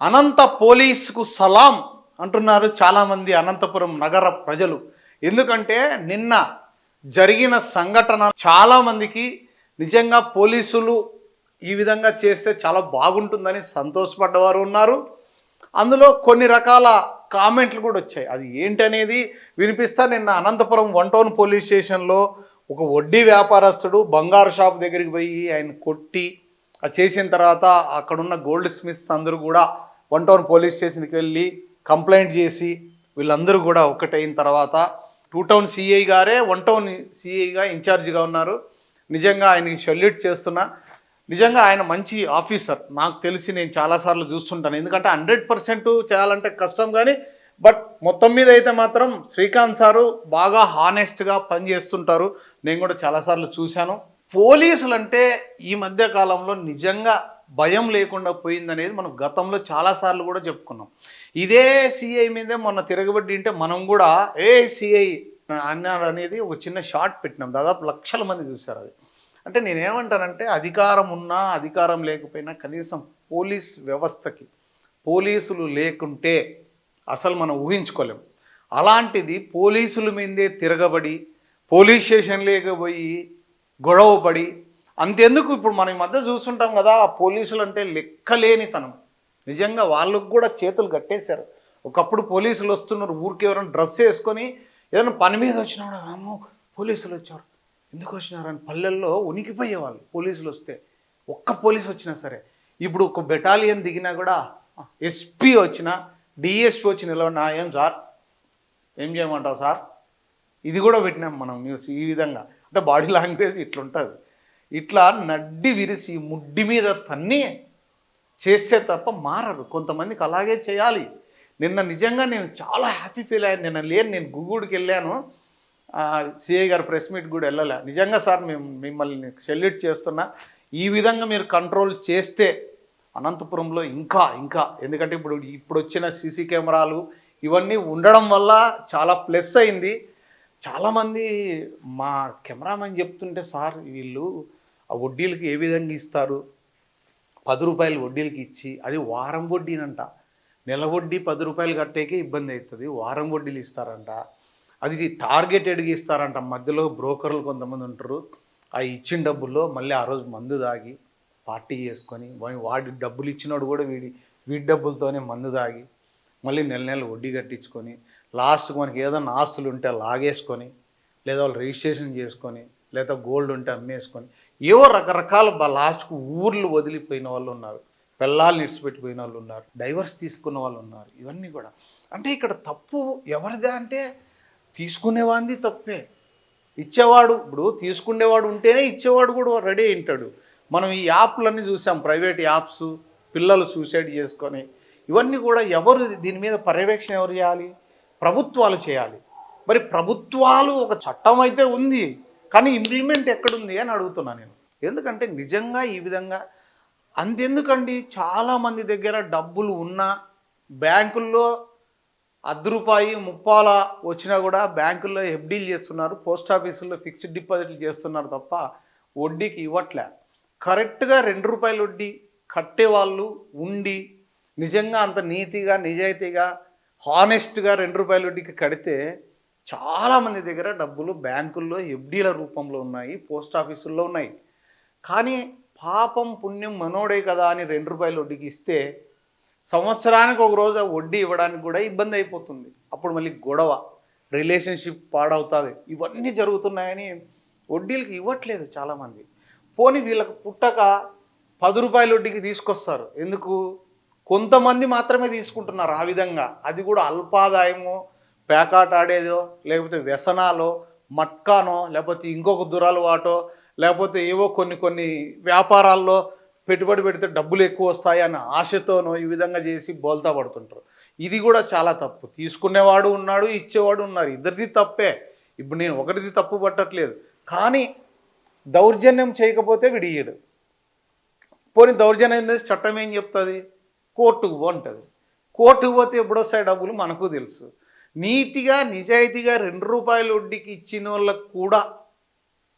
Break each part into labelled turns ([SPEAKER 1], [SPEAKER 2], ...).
[SPEAKER 1] అనంత పోలీసుకు సలాం అంటున్నారు చాలామంది అనంతపురం నగర ప్రజలు. ఎందుకంటే నిన్న జరిగిన సంఘటన చాలామందికి నిజంగా పోలీసులు ఈ విధంగా చేస్తే చాలా బాగుంటుందని సంతోషపడ్డవారు ఉన్నారు. అందులో కొన్ని రకాల కామెంట్లు కూడా వచ్చాయి. అది ఏంటనేది వినిపిస్తా నిన్న అనంతపురం వన్ టౌన్ పోలీస్ స్టేషన్లో ఒక వడ్డీ వ్యాపారస్తుడు బంగారు షాప్ దగ్గరికి పోయి ఆయన కొట్టి చేసిన తర్వాత అక్కడున్న గోల్డ్ స్మిత్స్ అందరూ కూడా వన్ టౌన్ పోలీస్ స్టేషన్కి వెళ్ళి కంప్లైంట్ చేసి వీళ్ళందరూ కూడా ఒకటైన తర్వాత టూ టౌన్ సిఐ గారే వన్ టౌన్ సిఐగా ఇన్ఛార్జిగా ఉన్నారు. నిజంగా ఆయనకి సెల్యూట్ చేస్తున్నా. నిజంగా ఆయన మంచి ఆఫీసర్. నాకు తెలిసి నేను చాలాసార్లు చూస్తుంటాను. ఎందుకంటే హండ్రెడ్ పర్సెంట్ చేయాలంటే కష్టం కానీ బట్ మొత్తం మీద అయితే మాత్రం శ్రీకాంత్ సారు బాగా హానెస్ట్గా పనిచేస్తుంటారు. నేను కూడా చాలాసార్లు చూశాను. పోలీసులు అంటే ఈ మధ్య కాలంలో నిజంగా భయం లేకుండా పోయిందనేది మనం గతంలో చాలాసార్లు కూడా చెప్పుకున్నాం. ఇదే సిఐ మీదే మొన్న తిరగబడి ఉంటే మనం కూడా ఏ సిఐ అన్నాడు అనేది ఒక చిన్న షార్ట్ పెట్టినాం. దాదాపు లక్షల మంది చూశారు అది. అంటే నేనేమంటానంటే అధికారం ఉన్నా అధికారం లేకపోయినా కనీసం పోలీస్ వ్యవస్థకి పోలీసులు లేకుంటే అసలు మనం ఊహించుకోలేం. అలాంటిది పోలీసుల మీదే తిరగబడి పోలీస్ స్టేషన్ లేకపోయి గొడవ పడి అంతెందుకు ఇప్పుడు మనం ఈ మధ్య చూస్తుంటాం కదా ఆ పోలీసులు అంటే లెక్కలేనితనం. నిజంగా వాళ్ళకు కూడా చేతులు కట్టేశారు. ఒకప్పుడు పోలీసులు వస్తున్నారు ఊరికి ఎవరైనా డ్రెస్ వేసుకొని ఏదైనా పని మీద వచ్చినప్పుడు అమ్మో పోలీసులు వచ్చారు. ఎందుకు వచ్చినారని పల్లెల్లో ఉనికిపోయేవాళ్ళు పోలీసులు వస్తే. ఒక్క పోలీసు వచ్చినా సరే. ఇప్పుడు ఒక బెటాలియన్ దిగినా కూడా ఎస్పీ వచ్చిన డిఎస్పీ వచ్చి నిలబడిన ఏం సార్? ఏం చేయమంటావు సార్? ఇది కూడా పెట్టినాం మనం న్యూస్ ఈ విధంగా. అంటే బాడీ లాంగ్వేజ్ ఇట్లుంటుంది. ఇట్లా నడ్డి విరిసి ముడ్డి మీద తన్ని చేస్తే తప్ప మారరు. కొంతమందికి అలాగే చేయాలి. నిన్న నిజంగా నేను చాలా హ్యాపీ ఫీల్ అయ్యాను. నిన్న లేను నేను గుగుడికి వెళ్ళాను. సిఐ గారు ప్రెస్ మీట్ కూడా వెళ్ళలే. నిజంగా సార్ మేము మిమ్మల్ని సెల్యూట్ చేస్తున్నా. ఈ విధంగా మీరు కంట్రోల్ చేస్తే అనంతపురంలో ఇంకా ఇంకా. ఎందుకంటే ఇప్పుడు ఇప్పుడు వచ్చిన సీసీ కెమెరాలు ఇవన్నీ ఉండడం వల్ల చాలా ప్లస్ అయింది. చాలామంది మా కెమెరామెన్ చెప్తుంటే సార్ వీళ్ళు ఆ వడ్డీలకి ఏ విధంగా ఇస్తారు? పది రూపాయలు వడ్డీలకి ఇచ్చి అది వారం వడ్డీనంట. నెల వడ్డీ పది రూపాయలు కట్టేకే ఇబ్బంది అవుతుంది వారం వడ్డీలు ఇస్తారంట. అది టార్గెటెడ్గా ఇస్తారంట. మధ్యలో బ్రోకర్లు కొంతమంది ఉంటారు. ఆ ఇచ్చిన డబ్బుల్లో మళ్ళీ ఆ రోజు మందు తాగి పార్టీ చేసుకొని వాడి డబ్బులు ఇచ్చినోడు కూడా వీడి వీడి డబ్బులతోనే మందు తాగి మళ్ళీ నెల నెల వడ్డీ కట్టించుకొని లాస్ట్కి మనకి ఏదైనా ఆస్తులు ఉంటే లాగేసుకొని లేదా వాళ్ళు రిజిస్ట్రేషన్ చేసుకొని లేదా గోల్డ్ ఉంటే అమ్మేసుకొని ఏవో రకరకాల లాస్ట్కు ఊర్లు వదిలిపోయిన వాళ్ళు ఉన్నారు. పిల్లల్ని ఇడిచిపెట్టిపోయిన వాళ్ళు ఉన్నారు. డైవర్స్ తీసుకున్న వాళ్ళు ఉన్నారు. ఇవన్నీ కూడా. అంటే ఇక్కడ తప్పు ఎవరిదా అంటే తీసుకునేవాంది తప్పే. ఇచ్చేవాడు ఇప్పుడు తీసుకునేవాడు ఉంటేనే ఇచ్చేవాడు కూడా రెడీ అయింటాడు మనం ఈ యాప్లన్నీ చూసాం ప్రైవేట్ యాప్స్ పిల్లలు సూసైడ్ చేసుకొని. ఇవన్నీ కూడా ఎవరు దీని మీద పర్యవేక్షణ ఎవరు చేయాలి? ప్రభుత్వాలు చేయాలి. మరి ప్రభుత్వాలు ఒక చట్టం అయితే ఉంది. కానీ ఇంప్లిమెంట్ ఎక్కడుంది అని అడుగుతున్నా నేను. ఎందుకంటే నిజంగా ఈ విధంగా అంతెందుకండి? చాలామంది దగ్గర డబ్బులు ఉన్నా బ్యాంకుల్లో అర్ధ రూపాయి ముప్పాల వచ్చినా కూడా బ్యాంకుల్లో ఎఫ్డీలు చేస్తున్నారు. పోస్ట్ ఆఫీసుల్లో ఫిక్స్డ్ డిపాజిట్లు చేస్తున్నారు తప్ప వడ్డీకి ఇవ్వట్లే. కరెక్ట్గా రెండు రూపాయల వడ్డీ కట్టేవాళ్ళు ఉండి నిజంగా అంత నీతిగా నిజాయితీగా హానెస్ట్గా రెండు రూపాయల వడ్డీకి కడితే చాలామంది దగ్గర డబ్బులు బ్యాంకుల్లో ఎఫ్డీల రూపంలో ఉన్నాయి పోస్ట్ ఆఫీసుల్లో ఉన్నాయి. కానీ పాపం పుణ్యం మనోడే కదా అని రెండు రూపాయల వడ్డీకి ఇస్తే సంవత్సరానికి ఒక రోజు వడ్డీ ఇవ్వడానికి కూడా ఇబ్బంది అయిపోతుంది. అప్పుడు మళ్ళీ గొడవ రిలేషన్షిప్ పాడవుతుంది. ఇవన్నీ జరుగుతున్నాయని వడ్డీలకి ఇవ్వట్లేదు చాలామంది. పోనీ వీళ్ళకి పుట్టక పది రూపాయల వడ్డీకి తీసుకొస్తారు. ఎందుకు? కొంతమంది మాత్రమే తీసుకుంటున్నారు ఆ విధంగా. అది కూడా అల్పాదాయము పేకాట ఆడేదో లేకపోతే వ్యసనాలో మట్కానో లేకపోతే ఇంకొక దురలవాటో లేకపోతే ఏవో కొన్ని కొన్ని వ్యాపారాల్లో పెట్టుబడి పెడితే డబ్బులు ఎక్కువ వస్తాయి అన్న ఆశతోనో ఈ విధంగా చేసి బోల్తా పడుతుంటారు. ఇది కూడా చాలా తప్పు. తీసుకునేవాడు ఉన్నాడు ఇచ్చేవాడు ఉన్నారు. ఇద్దరిది తప్పే. ఇప్పుడు నేను ఒకరిది తప్పు పట్టట్లేదు. కానీ దౌర్జన్యం చేయకపోతే విడియడు పోనీ దౌర్జన్యం చేసి చట్టం ఏం చెప్తుంది? కోర్టుకు పో అంటుంది కోర్టుకు పోతే ఎప్పుడు డబ్బులు? మనకు తెలుసు. నీతిగా నిజాయితీగా రెండు రూపాయల వడ్డీకి ఇచ్చిన వాళ్ళకు కూడా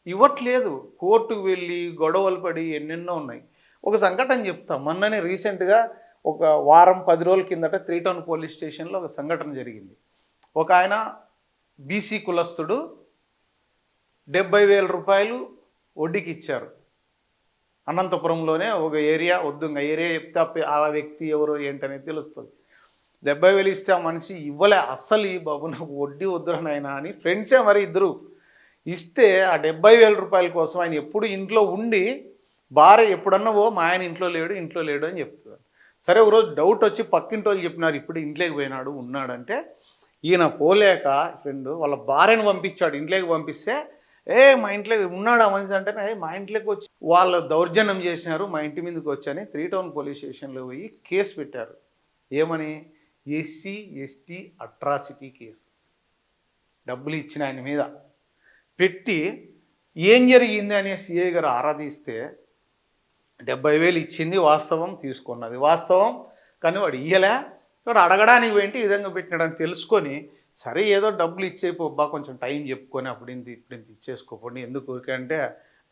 [SPEAKER 1] ఇవ్వట్లేదు. కోర్టుకు వెళ్ళి గొడవలు పడి ఎన్నెన్నో ఉన్నాయి. ఒక సంఘటన చెప్తా. మొన్ననే రీసెంట్గా ఒక వారం పది రోజుల కిందట త్రీ టౌన్ పోలీస్ స్టేషన్లో ఒక సంఘటన జరిగింది. ఒక ఆయన బీసీ కులస్తుడు డెబ్బై వేల రూపాయలు వడ్డీకి ఇచ్చారు. అనంతపురంలోనే ఒక ఏరియా వద్దు ఇంకా ఏరియా చెప్తే ఆ ఆ వ్యక్తి ఎవరు ఏంటనేది తెలుస్తుంది. డెబ్బై వేలు ఇస్తే ఆ మనిషి ఇవ్వలే అస్సలు ఈ బాబు నాకు వడ్డీ వద్దురా అని ఫ్రెండ్సే మరి ఇద్దరు. ఇస్తే ఆ డెబ్బై వేల రూపాయల కోసం ఆయన ఎప్పుడు ఇంట్లో ఉండి భార్య ఎప్పుడన్నా ఓ మా ఆయన ఇంట్లో లేడు ఇంట్లో లేడు అని చెప్తున్నారు సరే ఒకరోజు డౌట్ వచ్చి పక్కింటి వాళ్ళు చెప్పినారు ఇప్పుడు ఇంట్లోకి పోయినాడు ఉన్నాడంటే ఈయన పోలేక ఫ్రెండ్ వాళ్ళ భార్యను పంపించాడు ఇంట్లోకి పంపిస్తే ఏ మా ఇంట్లోకి ఉన్నాడు ఆ మనిషి? అంటే "ఏ, మా ఇంట్లోకి వచ్చి వాళ్ళు దౌర్జన్యం చేసినారు మా ఇంటి మీదకి వచ్చని త్రీ టౌన్ పోలీస్ స్టేషన్లో పోయి కేసు పెట్టారు. ఏమని? SC ST atrocity case. డబ్బులు ఇచ్చిన ఆయన మీద పెట్టి ఏం జరిగింది అనే సిఐ గారు ఆరాధిస్తే డెబ్బై వేలు ఇచ్చింది వాస్తవం తీసుకున్నది. వాస్తవం కానీ వాడు ఇయ్యలే. వాడు అడగడానికి వెంటి ఈ విధంగా పెట్టినాడని తెలుసుకొని సరే ఏదో డబ్బులు ఇచ్చేపోబ్బా కొంచెం టైం చెప్పుకొని అప్పుడు ఇంత ఇప్పుడు ఇంత ఇచ్చేసుకోకండి ఎందుకు ఊరికే అంటే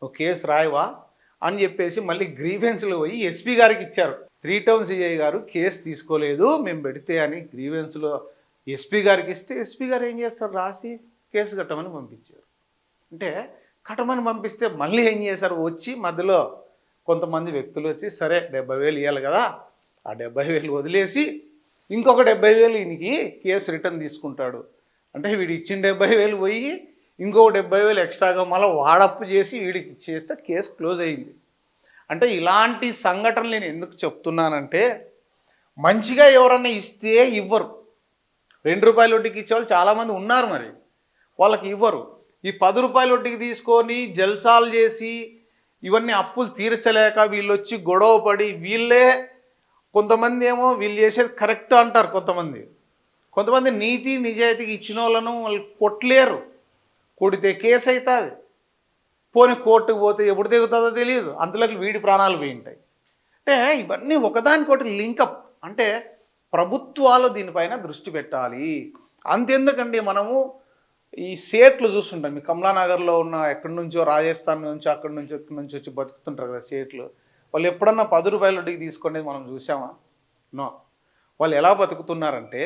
[SPEAKER 1] నువ్వు కేసు రాయవా? అని చెప్పేసి మళ్ళీ గ్రీవెన్స్లో పోయి ఎస్పీ గారికి ఇచ్చారు. త్రీ టౌన్ సిఐ గారు కేసు తీసుకోలేదు మేము పెడితే అని గ్రీవెన్స్లో ఎస్పీ గారికి ఇస్తే ఎస్పీ గారు ఏం చేస్తారు? రాసి కేసు కట్టమని పంపించారు. అంటే కట్టమని పంపిస్తే మళ్ళీ ఏం చేశారు? వచ్చి మధ్యలో కొంతమంది వ్యక్తులు వచ్చి సరే డెబ్బై వేలు ఇవ్వాలి కదా ఆ డెబ్బై వేలు వదిలేసి ఇంకొక డెబ్బై వేలు ఈయనకి కేసు రిటర్న్ తీసుకుంటాడు. అంటే వీడు ఇచ్చిన డెబ్బై వేలు పోయి ఇంకో డెబ్బై వేలు ఎక్స్ట్రాగా మళ్ళీ వాడప్పు చేసి వీడికి ఇచ్చేస్తే కేసు క్లోజ్ అయింది. అంటే ఇలాంటి సంఘటనలు నేను ఎందుకు చెప్తున్నానంటే మంచిగా ఎవరన్నా ఇస్తే ఇవ్వరు. రెండు రూపాయల వడ్డీకి ఇచ్చేవాళ్ళు చాలామంది ఉన్నారు మరి. వాళ్ళకి ఇవ్వరు. ఈ పది రూపాయల వడ్డీకి తీసుకొని జల్సాలు చేసి ఇవన్నీ అప్పులు తీర్చలేక వీళ్ళు వచ్చి గొడవ పడి వీళ్ళే కొంతమంది ఏమో వీళ్ళు చేసేది కరెక్ట్ అంటారు కొంతమంది. కొంతమంది నీతి నిజాయితీకి ఇచ్చిన వాళ్ళను వాళ్ళు కొట్టలేరు. కొడితే కేసు అవుతుంది పోనీ కోర్టుకు పోతే ఎప్పుడు దిగుతుందో తెలియదు అంతలోకి వీడి ప్రాణాలు పోయి ఉంటాయి అంటే ఇవన్నీ ఒకదానికొకటి లింకప్. అంటే ప్రభుత్వాలు దీనిపైన దృష్టి పెట్టాలి. అంతెందుకండి మనము ఈ సేట్లు చూస్తుంటాం. మీ కమలానగర్లో ఉన్న ఎక్కడి నుంచో రాజస్థాన్ నుంచి అక్కడి నుంచి ఎక్కడి నుంచి వచ్చి బతుకుతుంటారు కదా సేట్లు. వాళ్ళు ఎప్పుడన్నా పది రూపాయల వడ్డీకి తీసుకునేది మనం చూసామా నో. వాళ్ళు ఎలా బతుకుతున్నారంటే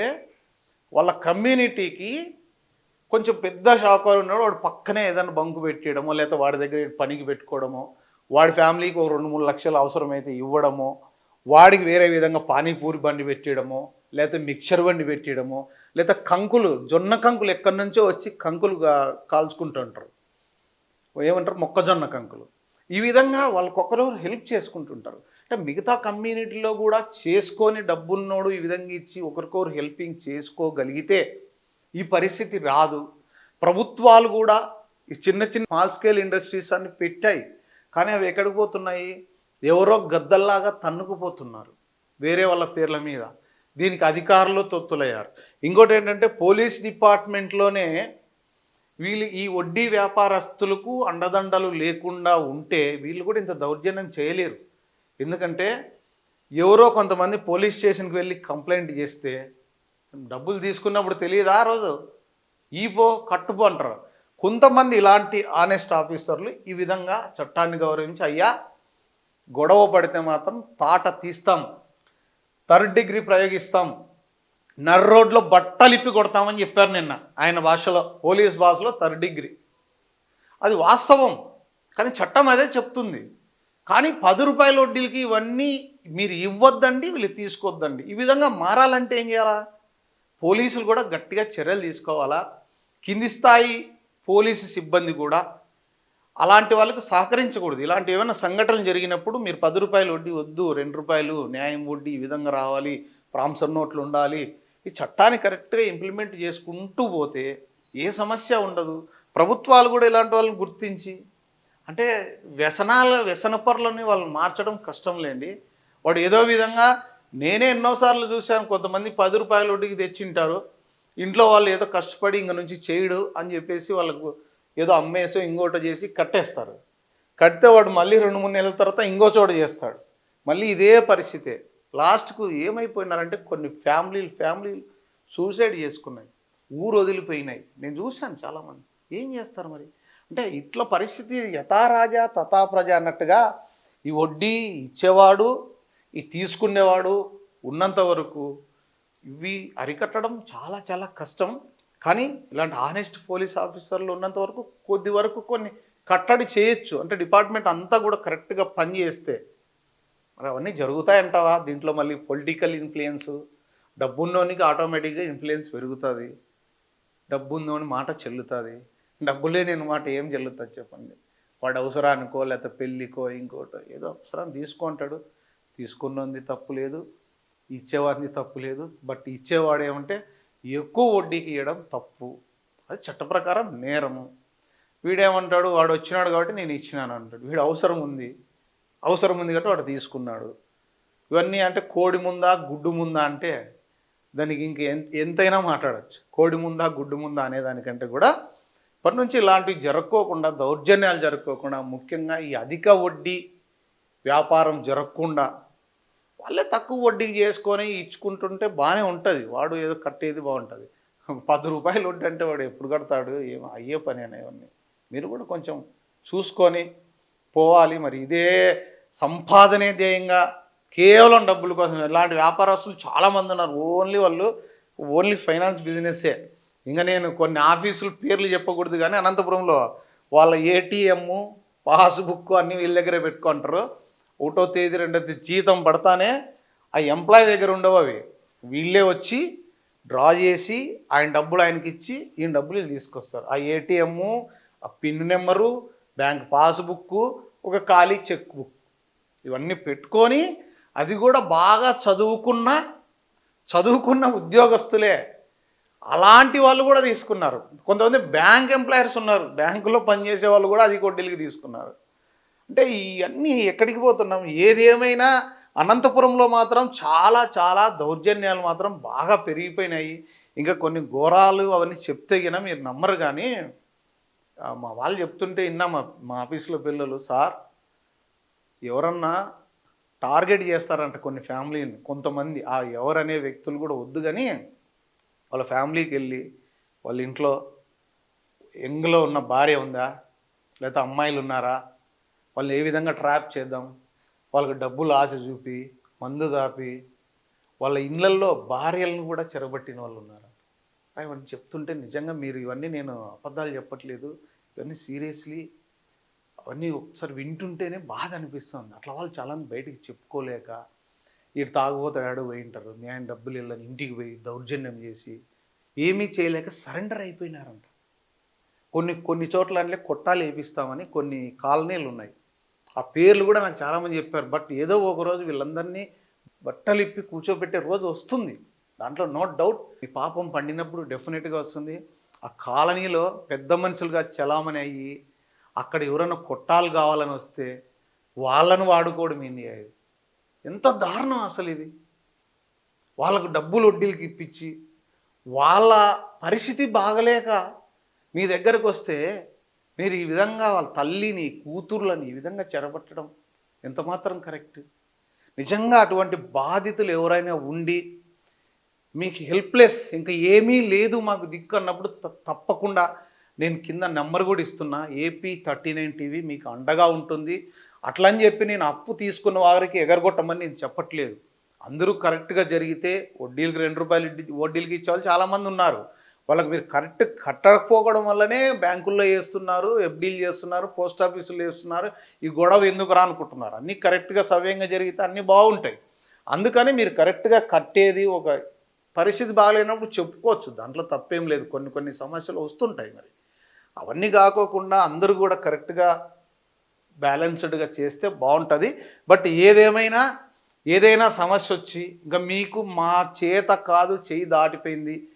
[SPEAKER 1] వాళ్ళ కమ్యూనిటీకి కొంచెం పెద్ద షాపుకారు ఉన్నాడు. వాడు పక్కనే ఏదైనా బంకు పెట్టేయడమో లేకపోతే వాడి దగ్గర పనికి పెట్టుకోవడమో వాడి ఫ్యామిలీకి ఒక రెండు మూడు లక్షలు అవసరమైతే ఇవ్వడమో వాడికి వేరే విధంగా పానీపూరి బండి పెట్టేయడమో లేకపోతే మిక్చర్ బండి పెట్టేయడమో లేకపోతే కంకులు జొన్న కంకులు ఎక్కడి నుంచో వచ్చి కంకులు కాల్చుకుంటుంటారు ఏమంటారు? మొక్కజొన్న కంకులు. ఈ విధంగా వాళ్ళకొకరు హెల్ప్ చేసుకుంటుంటారు అంటే మిగతా కమ్యూనిటీలో కూడా చేసుకొని డబ్బున్నోడు ఈ విధంగా ఇచ్చి ఒకరికొకరు హెల్పింగ్ చేసుకోగలిగితే ఈ పరిస్థితి రాదు. ప్రభుత్వాలు కూడా ఈ చిన్న చిన్న స్మాల్ స్కేల్ ఇండస్ట్రీస్ అన్ని పెట్టాయి. కానీ అవి ఎక్కడికి పోతున్నాయి? ఎవరో గద్దల్లాగా తన్నుకుపోతున్నారు. వేరే వాళ్ళ పేర్ల మీద. దీనికి అధికారులు తొత్తులయ్యారు. ఇంకోటి ఏంటంటే పోలీస్ డిపార్ట్మెంట్లోనే వీళ్ళు ఈ వడ్డీ వ్యాపారస్తులకు అండదండలు లేకుండా ఉంటే వీళ్ళు కూడా ఇంత దౌర్జన్యం చేయలేరు. ఎందుకంటే ఎవరో కొంతమంది పోలీస్ స్టేషన్కి వెళ్ళి కంప్లైంట్ చేస్తే డబ్బులు తీసుకున్నప్పుడు తెలియదు ఆ రోజు? ఈపో కట్టుపో అంటారు. కొంతమంది ఇలాంటి ఆనెస్ట్ ఆఫీసర్లు ఈ విధంగా చట్టాన్ని గౌరవించి అయ్యా గొడవ పడితే మాత్రం తాట తీస్తాం. థర్డ్ డిగ్రీ ప్రయోగిస్తాం. నర్ రోడ్లో బట్టలిప్పి కొడతామని చెప్పారు నిన్న ఆయన భాషలో పోలీస్ భాషలో థర్డ్ డిగ్రీ. అది వాస్తవం. కానీ చట్టం అదే చెప్తుంది. కానీ పది రూపాయల వడ్డీలకి ఇవన్నీ మీరు ఇవ్వద్దండి వీళ్ళు తీసుకోవద్దండి ఈ విధంగా మారాలంటే ఏం చేయాలా? పోలీసులు కూడా గట్టిగా చర్యలు తీసుకోవాలా? కింది స్థాయి పోలీసు సిబ్బంది కూడా అలాంటి వాళ్ళకు సహకరించకూడదు. ఇలాంటి ఏమైనా సంఘటనలు జరిగినప్పుడు మీరు పది రూపాయలు వడ్డీ వద్దు రెండు రూపాయలు న్యాయం వడ్డీ ఈ విధంగా రావాలి ప్రాంసర్ నోట్లు ఉండాలి ఈ చట్టాన్ని కరెక్ట్గా ఇంప్లిమెంట్ చేసుకుంటూ పోతే ఏ సమస్య ఉండదు. ప్రభుత్వాలు కూడా ఇలాంటి వాళ్ళని గుర్తించి అంటే వ్యసనాల వ్యసనపరులని వాళ్ళు మార్చడం కష్టం లేండి వాడు ఏదో విధంగా నేనే ఎన్నోసార్లు చూశాను కొంతమంది పది రూపాయల వడ్డీకి తెచ్చింటారు. ఇంట్లో వాళ్ళు ఏదో కష్టపడి ఇంక నుంచి చేయడు అని చెప్పేసి వాళ్ళకు ఏదో అమ్మేసో ఇంకోటో చేసి కట్టేస్తారు. కడితే వాడు మళ్ళీ రెండు మూడు నెలల తర్వాత ఇంకో చోట చేస్తాడు. మళ్ళీ ఇదే పరిస్థితే. లాస్ట్కు ఏమైపోయినారంటే కొన్ని ఫ్యామిలీలు ఫ్యామిలీలు సూసైడ్ చేసుకున్నాయి. ఊరు వదిలిపోయినాయి. నేను చూశాను చాలామంది. ఏం చేస్తారు మరి? అంటే ఇట్లా పరిస్థితి యథారాజా తథా ప్రజ అన్నట్టుగా ఈ వడ్డీ ఇచ్చేవాడు ఈ తీసుకునేవాడు ఉన్నంత వరకు ఇవి అరికట్టడం చాలా చాలా కష్టం. కానీ ఇలాంటి ఆనెస్ట్ పోలీస్ ఆఫీసర్లు ఉన్నంత వరకు కొద్ది వరకు కొన్ని కట్టడి చేయొచ్చు. అంటే డిపార్ట్మెంట్ అంతా కూడా కరెక్ట్గా పనిచేస్తే మరి అవన్నీ జరుగుతాయంటావా? దీంట్లో మళ్ళీ పొలిటికల్ ఇన్ఫ్లుయెన్స్ డబ్బున్నోనికి ఆటోమేటిక్గా ఇన్ఫ్లుయెన్స్ పెరుగుతుంది. డబ్బు మాట చెల్లుతుంది. డబ్బు లేని మాట ఏం చెల్లుతుంది చెప్పండి. వాడు అవసరానికో లేకపోతే పెళ్ళికో ఇంకోటో ఏదో అవసరం తీసుకుంటాడు. తీసుకున్నది తప్పు లేదు ఇచ్చేవాడిని తప్పు లేదు బట్ ఇచ్చేవాడు ఏమంటే ఎక్కువ వడ్డీకి ఇవ్వడం తప్పు. అది చట్ట ప్రకారం నేరము. వీడేమంటాడు వాడు వచ్చినాడు కాబట్టి నేను ఇచ్చినాను అంటాడు. వీడు అవసరం ఉంది. అవసరం ఉంది కాబట్టి వాడు తీసుకున్నాడు. ఇవన్నీ అంటే కోడి ముందా గుడ్డు ముందా అంటే దానికి ఇంక ఎంతైనా మాట్లాడచ్చు. కోడి ముందా గుడ్డు ముందా అనేదానికంటే కూడా ఇప్పటి నుంచి ఇలాంటివి జరగకోకుండా దౌర్జన్యాలు జరగకోకుండా ముఖ్యంగా ఈ అధిక వడ్డీ వ్యాపారం జరగకుండా వాళ్ళే తక్కువ వడ్డీకి చేసుకొని ఇచ్చుకుంటుంటే బాగానే ఉంటుంది. వాడు ఏదో కట్టేది బాగుంటుంది. పది రూపాయలు వడ్డీ అంటే వాడు ఎప్పుడు కడతాడు? ఏమో అయ్యే పని అనేవన్నీ మీరు కూడా కొంచెం చూసుకొని పోవాలి. మరి ఇదే సంపాదనే ధ్యేయంగా కేవలం డబ్బుల కోసం. ఇలాంటి వ్యాపారస్తులు చాలామంది ఉన్నారు. ఓన్లీ వాళ్ళు ఓన్లీ ఫైనాన్స్ బిజినెస్సే. ఇంకా నేను కొన్ని ఆఫీసులు పేర్లు చెప్పకూడదు కానీ అనంతపురంలో వాళ్ళ ఏటీఎం పాస్బుక్ అన్నీ వీళ్ళ దగ్గరే పెట్టుకుంటారు. ఒకటో తేదీ రెండో తేదీ జీతం పడతానే ఆ ఎంప్లాయీ దగ్గర ఉండవు అవి. వీళ్ళే వచ్చి డ్రా చేసి ఆయన డబ్బులు ఆయనకి ఇచ్చి ఈయన డబ్బులు వీళ్ళు తీసుకొస్తారు. ఆ ఏటీఎం ఆ పిన్ నెంబరు బ్యాంక్ పాస్బుక్ ఒక ఖాళీ చెక్ బుక్ ఇవన్నీ పెట్టుకొని అది కూడా బాగా చదువుకున్న చదువుకున్న ఉద్యోగస్తులే. అలాంటి వాళ్ళు కూడా తీసుకున్నారు. కొంతమంది బ్యాంక్ ఎంప్లాయర్స్ ఉన్నారు. బ్యాంకులో పనిచేసే వాళ్ళు కూడా అది కొడ్డీలకి తీసుకున్నారు. అంటే ఇవన్నీ ఎక్కడికి పోతున్నాం? ఏది ఏమైనా అనంతపురంలో మాత్రం చాలా చాలా దౌర్జన్యాలు మాత్రం బాగా పెరిగిపోయినాయి. ఇంకా కొన్ని ఘోరాలు అవన్నీ చెప్తే గిన మీరు నమ్మరు కానీ మా వాళ్ళు చెప్తుంటే ఇన్నా మా మా ఆఫీస్లో పిల్లలు సార్ ఎవరన్నా టార్గెట్ చేస్తారంట కొన్ని ఫ్యామిలీని కొంతమంది ఆ ఎవరనే వ్యక్తులు కూడా వద్దు కానీ వాళ్ళ ఫ్యామిలీకి వెళ్ళి వాళ్ళ ఇంట్లో యంగ్లో ఉన్న భార్య ఉందా? లేకపోతే అమ్మాయిలు ఉన్నారా? వాళ్ళని ఏ విధంగా ట్రాప్ చేద్దాం? వాళ్ళకి డబ్బులు ఆశ చూపి మందు దాపి వాళ్ళ ఇళ్ళల్లో భార్యలను కూడా చెరబట్టిన వాళ్ళు ఉన్నారు? ఇవన్నీ చెప్తుంటే నిజంగా మీరు ఇవన్నీ నేను అబద్ధాలు చెప్పట్లేదు. ఇవన్నీ సీరియస్లీ అవన్నీ ఒకసారి వింటుంటేనే బాధ అనిపిస్తుంది. అట్లా వాళ్ళు చాలా బయటికి చెప్పుకోలేక ఇటు తాగుపోతాడు పోయి ఉంటారు. మీ ఆయన డబ్బులు వెళ్ళని ఇంటికి పోయి దౌర్జన్యం చేసి ఏమీ చేయలేక సరెండర్ అయిపోయినారంట. కొన్ని కొన్ని చోట్ల అంటే కొట్టాలు వేపిస్తామని కొన్ని కాలనీలు ఉన్నాయి. ఆ పేర్లు కూడా నాకు చాలామంది చెప్పారు. బట్ ఏదో ఒక రోజు వీళ్ళందరినీ బట్టలు ఇప్పి కూర్చోబెట్టే రోజు వస్తుంది. దాంట్లో నో డౌట్ ఈ పాపం పండినప్పుడు డెఫినెట్గా వస్తుంది. ఆ కాలనీలో పెద్ద మనుషులుగా చలామణి అయ్యి అక్కడ ఎవరైనా కొట్టాలు కావాలని వస్తే వాళ్ళను వాడుకోవడం ఏంది అది ఎంత దారుణం అసలు ఇది? వాళ్ళకు డబ్బులు వడ్డీలకి ఇప్పించి వాళ్ళ పరిస్థితి బాగలేక మీ దగ్గరకు వస్తే మీరు ఈ విధంగా వాళ్ళ తల్లిని కూతుర్లని ఈ విధంగా చెరబట్టడం ఎంతమాత్రం కరెక్ట్? నిజంగా అటువంటి బాధితులు ఎవరైనా ఉండి మీకు హెల్ప్లెస్ ఇంకా ఏమీ లేదు మాకు దిక్కు అన్నప్పుడు త- తప్పకుండా నేను కింద నెంబర్ కూడా ఇస్తున్నా. ఏపీ థర్టీ నైన్ టీవీ మీకు అండగా ఉంటుంది. అట్లని చెప్పి నేను అప్పు తీసుకున్న వారికి ఎగరగొట్టమని నేను చెప్పట్లేదు. అందరూ కరెక్ట్గా జరిగితే వడ్డీలకి రెండు రూపాయలు వడ్డీలకి ఇచ్చేవాళ్ళు చాలామంది ఉన్నారు. వాళ్ళకి మీరు కరెక్ట్ కట్టకపోవడం వల్లనే బ్యాంకుల్లో వేస్తున్నారు ఎఫ్డీలు చేస్తున్నారు పోస్ట్ ఆఫీసులు వేస్తున్నారు. ఈ గొడవ ఎందుకు రా అనుకుంటున్నారు? అన్నీ కరెక్ట్గా సవ్యంగా జరిగితే అన్నీ బాగుంటాయి. అందుకని మీరు కరెక్ట్గా కట్టేది ఒక పరిస్థితి బాగాలేనప్పుడు చెప్పుకోవచ్చు. దాంట్లో తప్పేం లేదు. కొన్ని కొన్ని సమస్యలు వస్తుంటాయి మరి. అవన్నీ కాకోకుండా అందరూ కూడా కరెక్ట్గా బ్యాలెన్స్డ్గా చేస్తే బాగుంటుంది. బట్ ఏదేమైనా ఏదైనా సమస్య వచ్చి ఇంకా మీకు మా చేత కాదు చేయి దాటిపోయింది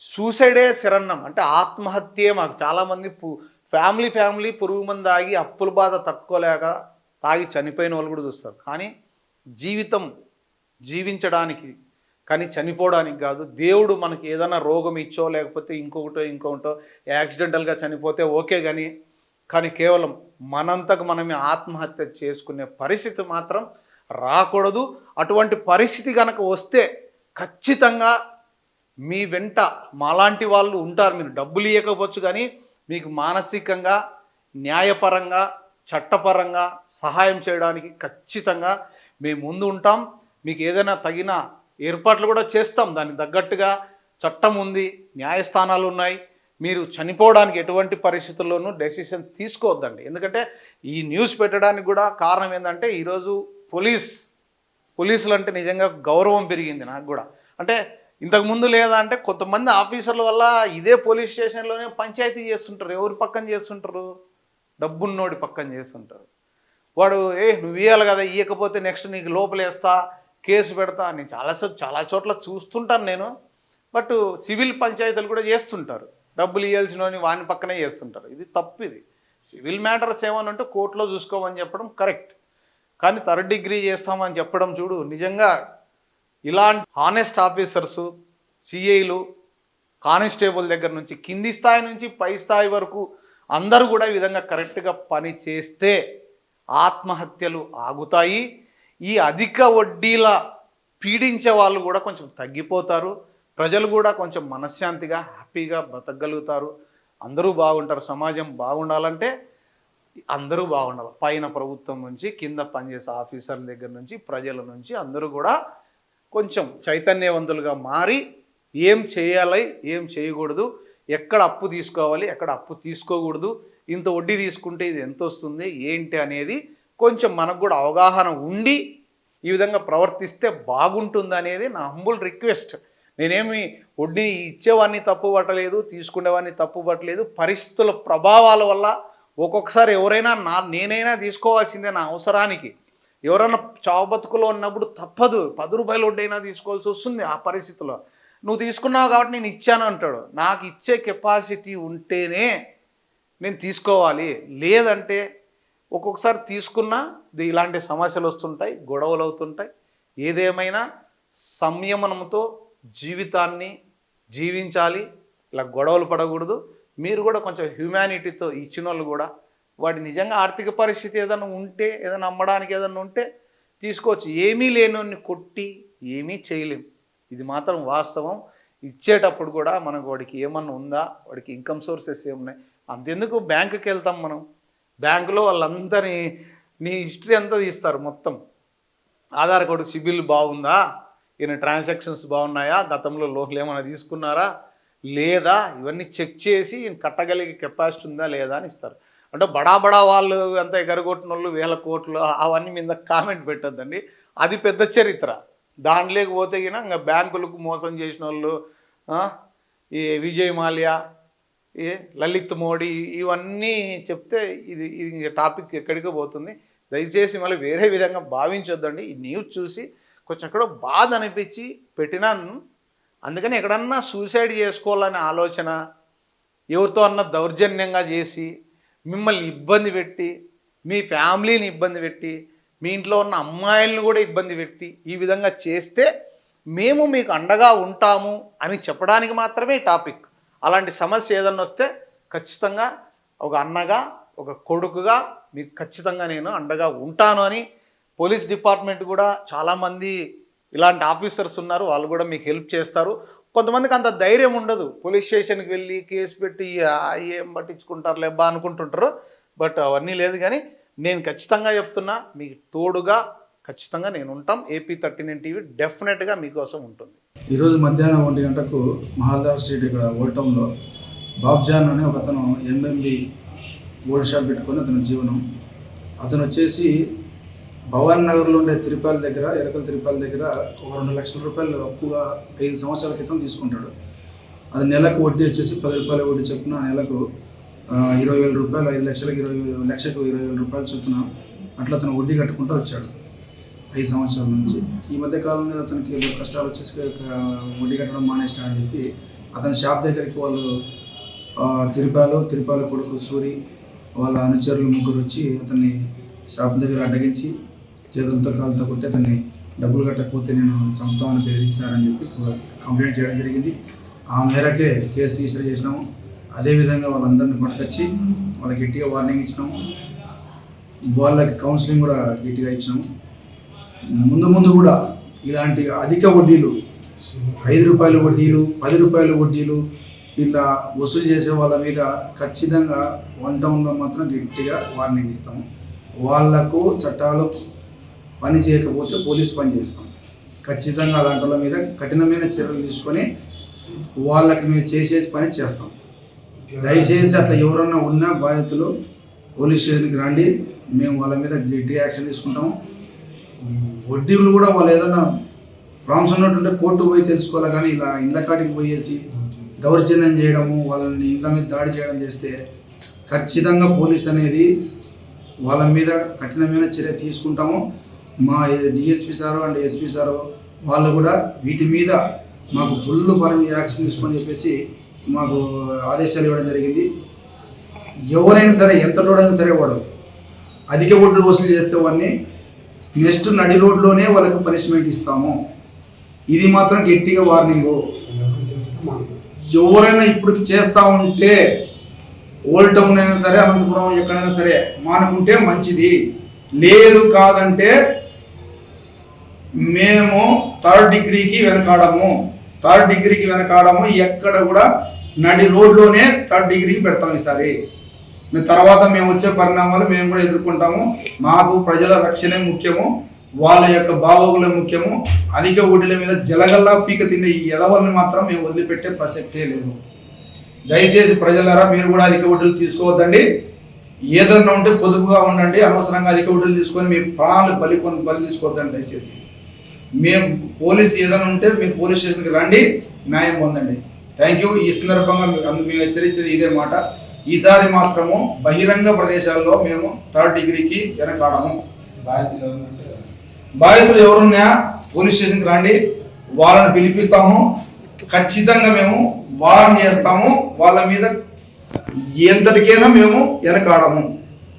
[SPEAKER 1] సూసైడే శరణ్యం అంటే ఆత్మహత్యే మాకు. చాలామంది పు ఫ్యామిలీ ఫ్యామిలీ పురుగు మంది తాగి అప్పుల బాధ తట్టుకోలేక తాగి చనిపోయిన వాళ్ళు కూడా చూస్తారు. కానీ జీవితం జీవించడానికి కానీ చనిపోవడానికి కాదు. దేవుడు మనకి ఏదైనా రోగం ఇచ్చో లేకపోతే ఇంకొకటో ఇంకొకటో యాక్సిడెంటల్గా చనిపోతే ఓకే కానీ కానీ కేవలం మనంతకు మనమే ఆత్మహత్య చేసుకునే పరిస్థితి మాత్రం రాకూడదు. అటువంటి పరిస్థితి కనుక వస్తే ఖచ్చితంగా మీ వెంట మాలాంటి వాళ్ళు ఉంటారు. మీరు డబ్బులు ఇవ్వకపోవచ్చు కానీ మీకు మానసికంగా న్యాయపరంగా చట్టపరంగా సహాయం చేయడానికి ఖచ్చితంగా మేము ముందు ఉంటాం. మీకు ఏదైనా తగిన ఏర్పాట్లు కూడా చేస్తాం. దానికి తగ్గట్టుగా చట్టం ఉంది న్యాయస్థానాలు ఉన్నాయి. మీరు చనిపోవడానికి ఎటువంటి పరిస్థితుల్లోనూ డెసిషన్ తీసుకోవద్దండి. ఎందుకంటే ఈ న్యూస్ పెట్టడానికి కూడా కారణం ఏంటంటే ఈరోజు పోలీస్ పోలీసులు అంటే నిజంగా గౌరవం పెరిగింది నాకు కూడా. అంటే ఇంతకుముందు లేదా అంటే కొంతమంది ఆఫీసర్ల వల్ల ఇదే పోలీస్ స్టేషన్లోనే పంచాయతీ చేస్తుంటారు. ఎవరి పక్కన చేస్తుంటారు? డబ్బున్నోడి పక్కన చేస్తుంటారు. వాడు ఏ నువ్వు ఇవ్వాలి కదా ఇవ్వకపోతే నెక్స్ట్ నీకు లోపలేస్తా కేసు పెడతా నేను చాలా చాలా చోట్ల చూస్తుంటాను నేను. బట్ సివిల్ పంచాయతీలు కూడా చేస్తుంటారు. డబ్బులు ఇవ్వాల్సిన వాని పక్కనే చేస్తుంటారు. ఇది తప్పు ఇది. సివిల్ మ్యాటర్స్ ఏమని కోర్టులో చూసుకోమని చెప్పడం కరెక్ట్. కానీ థర్డ్ డిగ్రీ చేస్తామని చెప్పడం చూడు నిజంగా ఇలాంటి హానెస్ట్ ఆఫీసర్స్ సిఐలు కానిస్టేబుల్ దగ్గర నుంచి కింది స్థాయి నుంచి పై స్థాయి వరకు అందరూ కూడా ఈ విధంగా కరెక్ట్గా పని చేస్తే ఆత్మహత్యలు ఆగుతాయి. ఈ అధిక వడ్డీల పీడించే వాళ్ళు కూడా కొంచెం తగ్గిపోతారు. ప్రజలు కూడా కొంచెం మనశ్శాంతిగా హ్యాపీగా బ్రతకగలుగుతారు అందరూ బాగుంటారు. సమాజం బాగుండాలంటే అందరూ బాగుండాలి. పైన ప్రభుత్వం నుంచి కింద పనిచేసే ఆఫీసర్ల దగ్గర నుంచి ప్రజల నుంచి అందరూ కూడా కొంచెం చైతన్యవంతులుగా మారి ఏం చేయాలి ఏం చేయకూడదు ఎక్కడ అప్పు తీసుకోవాలి ఎక్కడ అప్పు తీసుకోకూడదు ఇంత వడ్డీ తీసుకుంటే ఇది ఎంత వస్తుంది ఏంటి అనేది కొంచెం మనకు కూడా అవగాహన ఉండి ఈ విధంగా ప్రవర్తిస్తే బాగుంటుంది అనేది నా హంబుల్ రిక్వెస్ట్ నేనేమి వడ్డీ ఇచ్చేవాడిని తప్పు పట్టలేదు తీసుకునేవాడిని తప్పు పట్టలేదు పరిస్థితుల ప్రభావాల వల్ల ఒక్కొక్కసారి ఎవరైనా నా నేనైనా తీసుకోవాల్సిందే నా అవసరానికి. ఎవరైనా చావు బతుకులో ఉన్నప్పుడు తప్పదు. పది రూపాయలు వడ్డైనా తీసుకోవాల్సి వస్తుంది ఆ పరిస్థితిలో. నువ్వు తీసుకున్నావు కాబట్టి నేను ఇచ్చాను అంటాడు. నాకు ఇచ్చే కెపాసిటీ ఉంటేనే నేను తీసుకోవాలి. లేదంటే ఒక్కొక్కసారి తీసుకున్నా ఇలాంటి సమస్యలు వస్తుంటాయి గొడవలు అవుతుంటాయి. ఏదేమైనా సంయమనంతో జీవితాన్ని జీవించాలి. ఇలా గొడవలు పడకూడదు. మీరు కూడా కొంచెం హ్యుమానిటీతో ఇచ్చిన వాళ్ళు కూడా వాడి నిజంగా ఆర్థిక పరిస్థితి ఏదైనా ఉంటే ఏదైనా అమ్మడానికి ఏదైనా ఉంటే తీసుకోవచ్చు. ఏమీ లేనోన్ని కొట్టి ఏమీ చేయలేం. ఇది మాత్రం వాస్తవం. ఇచ్చేటప్పుడు కూడా మనకు వాడికి ఏమన్నా ఉందా? వాడికి ఇన్కమ్ సోర్సెస్ ఏమున్నాయి? అంతెందుకు బ్యాంకుకి వెళ్తాం మనం. బ్యాంకులో వాళ్ళందరి నీ హిస్టరీ అంతా తీస్తారు మొత్తం. ఆధార్ కార్డు సిబిల్ బాగుందా? ఈయన ట్రాన్సాక్షన్స్ బాగున్నాయా? గతంలో లోన్లు ఏమైనా తీసుకున్నారా? లేదా? ఇవన్నీ చెక్ చేసి ఈయన కట్టగలిగే కెపాసిటీ ఉందా లేదా అని ఇస్తారు. అంటే బడా బడా వాళ్ళు అంత ఎగరగొట్టిన వాళ్ళు వేల కోట్లు అవన్నీ మీద కామెంట్ పెట్టొద్దండి. అది పెద్ద చరిత్ర. దాంట్లోకి పోతే కినా ఇంకా బ్యాంకులకు మోసం చేసిన వాళ్ళు ఈ విజయ్ మాల్యా ఏ లలిత్ మోడీ ఇవన్నీ చెప్తే ఇది ఇది టాపిక్ ఎక్కడికో పోతుంది. దయచేసి మళ్ళీ వేరే విధంగా భావించొద్దండి. ఈ న్యూస్ చూసి కొంచెం ఎక్కడో బాధ అనిపించి పెట్టినాను అందుకని ఎక్కడన్నా సూసైడ్ చేసుకోవాలనే ఆలోచన ఎవరితో అన్న దౌర్జన్యంగా చేసి మిమ్మల్ని ఇబ్బంది పెట్టి మీ ఫ్యామిలీని ఇబ్బంది పెట్టి మీ ఇంట్లో ఉన్న అమ్మాయిలను కూడా ఇబ్బంది పెట్టి ఈ విధంగా చేస్తే మేము మీకు అండగా ఉంటాము అని చెప్పడానికి మాత్రమే టాపిక్. అలాంటి సమస్య ఏదన్నా వస్తే ఖచ్చితంగా ఒక అన్నగా ఒక కొడుకుగా మీకు ఖచ్చితంగా నేను అండగా ఉంటాను అని పోలీస్ డిపార్ట్మెంట్ కూడా చాలామంది ఇలాంటి ఆఫీసర్స్ ఉన్నారు వాళ్ళు కూడా మీకు హెల్ప్ చేస్తారు. కొంతమందికి అంత ధైర్యం ఉండదు. పోలీస్ స్టేషన్కి వెళ్ళి కేసు పెట్టి ఏం పట్టించుకుంటారు లేబ్బా అనుకుంటుంటారు. బట్ అవన్నీ లేదు కానీ నేను ఖచ్చితంగా చెప్తున్నా మీకు తోడుగా ఖచ్చితంగా నేను ఉంటాం. ఏపీ థర్టీ నైన్ టీవీ డెఫినెట్గా మీకోసం ఉంటుంది.
[SPEAKER 2] ఈరోజు మధ్యాహ్నం ఒంటి గంటకు మహాదార్ స్ట్రీట్ ఇక్కడ ఓల్డ్ టౌన్లో బాబ్జాన్ అనే ఒక అతను ఎంఎంబి గోల్డ్ షాప్ పెట్టుకొని అతని జీవనం. అతను వచ్చేసి భవాన్ నగర్లో ఉండే తిరుపాల దగ్గర ఎరకల తిరుపాల దగ్గర ఒక రెండు లక్షల రూపాయలు అప్పుగా ఐదు సంవత్సరాల క్రితం తీసుకుంటాడు. అది నెలకు వడ్డీ వచ్చేసి పది రూపాయల వడ్డీ చొప్పున నెలకు ఇరవై వేల రూపాయలు ఐదు లక్షలకు ఇరవై లక్షకు ఇరవై వేల రూపాయలు చొప్పున అట్లా అతను వడ్డీ కట్టుకుంటూ వచ్చాడు ఐదు సంవత్సరాల నుంచి. ఈ మధ్య కాలంలో అతనికి ఏదో కష్టాలు వచ్చేసి వడ్డీ కట్టడం మానేస్తాడని చెప్పి అతని షాప్ దగ్గరికి వాళ్ళు ఆ, తిరుపాలు తిరుపాల కొడుకు సూరి వాళ్ళ అనుచరులు ముగ్గురు వచ్చి అతన్ని షాప్ దగ్గర అడ్డగించి చేతులతో కాళ్ళతో కొట్టి అతన్ని డబ్బులు కట్టకపోతే నేను చంపుతామని బెదిరించారని చెప్పి కంప్లైంట్ చేయడం జరిగింది. ఆ మేరకే కేసు రిజిస్టర్ చేసినాము. అదేవిధంగా వాళ్ళందరినీ పట్టుకొచ్చి వాళ్ళకి గట్టిగా వార్నింగ్ ఇచ్చినాము. వాళ్ళకి కౌన్సిలింగ్ కూడా గట్టిగా ఇచ్చినాము. ముందు ముందు కూడా ఇలాంటి అధిక వడ్డీలు ఐదు రూపాయల వడ్డీలు పది రూపాయల వడ్డీలు ఇలా వసూలు చేసే వాళ్ళ మీద ఖచ్చితంగా వన్ టౌన్లో మాత్రం గట్టిగా వార్నింగ్ ఇస్తాము. వాళ్ళకు చట్టాలు పని చేయకపోతే పోలీస్ పని చేస్తాం. ఖచ్చితంగా అలాంటి వాళ్ళ మీద కఠినమైన చర్యలు తీసుకొని వాళ్ళకి మేము చేసే పని చేస్తాం. దయచేసి అట్లా ఎవరన్నా ఉన్నా బాధితులు పోలీస్ స్టేషన్కి రండి. మేము వాళ్ళ మీద గట్టి యాక్షన్ తీసుకుంటాము వడ్డీలు కూడా వాళ్ళు ఏదైనా ప్రాబ్లమ్స్ ఉన్నట్టుంటే కోర్టు పోయి తెలుసుకోవాలి కానీ ఇలా ఇండ్ల కాడికి పోయేసి దౌర్జన్యం చేయడము వాళ్ళని ఇండ్ల మీద దాడి చేయడం చేస్తే ఖచ్చితంగా పోలీస్ అనేది వాళ్ళ మీద కఠినమైన చర్య తీసుకుంటాము. మా DSP sir and SP sir వాళ్ళు కూడా వీటి మీద మాకు ఫుల్ పరం యాక్షన్ తీసుకొని చెప్పేసి మాకు ఆదేశాలు ఇవ్వడం జరిగింది. ఎవరైనా సరే ఎంత లోడైనా సరే వాడు అధిక వడ్లు వసూలు చేస్తే వాడిని నెక్స్ట్ నడి రోడ్లోనే వాళ్ళకి పనిష్మెంట్ ఇస్తాము. ఇది మాత్రం గట్టిగా వార్నింగు. ఎవరైనా ఇప్పటికి చేస్తా ఉంటే ఓల్డ్ టౌన్ అయినా సరే అనంతపురం ఎక్కడైనా సరే మానుకుంటే మంచిది. లేదు కాదంటే మేము థర్డ్ డిగ్రీకి వెనకాడము. థర్డ్ డిగ్రీకి వెనకాడము ఎక్కడ కూడా నడి రోడ్లోనే థర్డ్ డిగ్రీకి పెడతాం ఈసారి. మేము తర్వాత మేము వచ్చే పరిణామాలు మేము కూడా ఎదుర్కొంటాము. మాకు ప్రజల రక్షణే ముఖ్యము వాళ్ళ యొక్క బాగోగులే ముఖ్యము. అధిక ఓటీల మీద జలగల్లా పీక తినే ఈ ఎదవల్ని మాత్రం మేము వదిలిపెట్టే ప్రసక్తే లేదు. దయచేసి ప్రజలారా మీరు కూడా అధిక వడ్డీలు తీసుకోవద్దండి. ఏదన్నా ఉంటే పొదుపుగా ఉండండి అనవసరంగా అధిక వడ్డీలు తీసుకొని మీ ప్రాణాలు బలి బలి తీసుకోవద్దండి దయచేసి. మేము పోలీస్ ఏదైనా ఉంటే మీరు పోలీస్ స్టేషన్కి రండి న్యాయం పొందండి. థ్యాంక్ యూ ఈ సందర్భంగా మేము హెచ్చరించేది ఇదే మాట. ఈసారి మాత్రము బహిరంగ ప్రదేశాల్లో మేము థర్డ్ డిగ్రీకి వెనకాడము. బాధితులు ఎవరున్నా పోలీస్ స్టేషన్కి రండి వాళ్ళని పిలిపిస్తాము. ఖచ్చితంగా మేము వారం చేస్తాము. వాళ్ళ మీద ఎంతటికైనా మేము వెనకాడము.